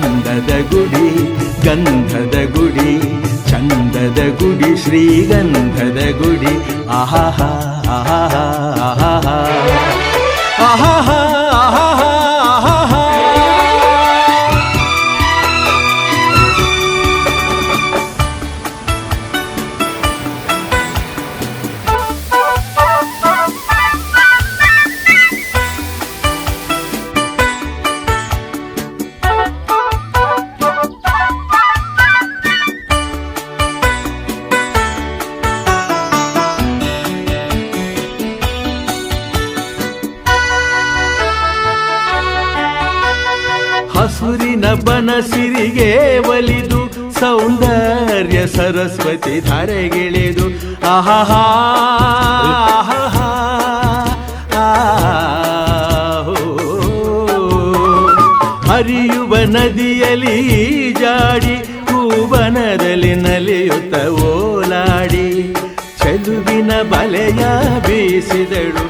ಅಂದದ ಗುಡಿ ಗಂಧದ ಗುಡಿ ಚಂದದ ಗುಡಿ ಶ್ರೀಗಂಧದ ಗುಡಿ ಆಹಾಹಾ ಆಹಾಹಾ ಹಸುರಿನ ಬನಸಿರಿಗೆ ಒಲಿದು ಸೌಂದರ್ಯ ಸರಸ್ವತಿ ಧರೆಗಿಳಿದು ಆಹಾ. ಹರಿಯುವ ನದಿಯಲ್ಲಿ ಜಾಡಿ ಹೂವನದಲ್ಲಿ ನಲಿಯುತ್ತ ಓಲಾಡಿ ಚದುವಿನ ಬಲೆಯ ಬೀಸಿದಳು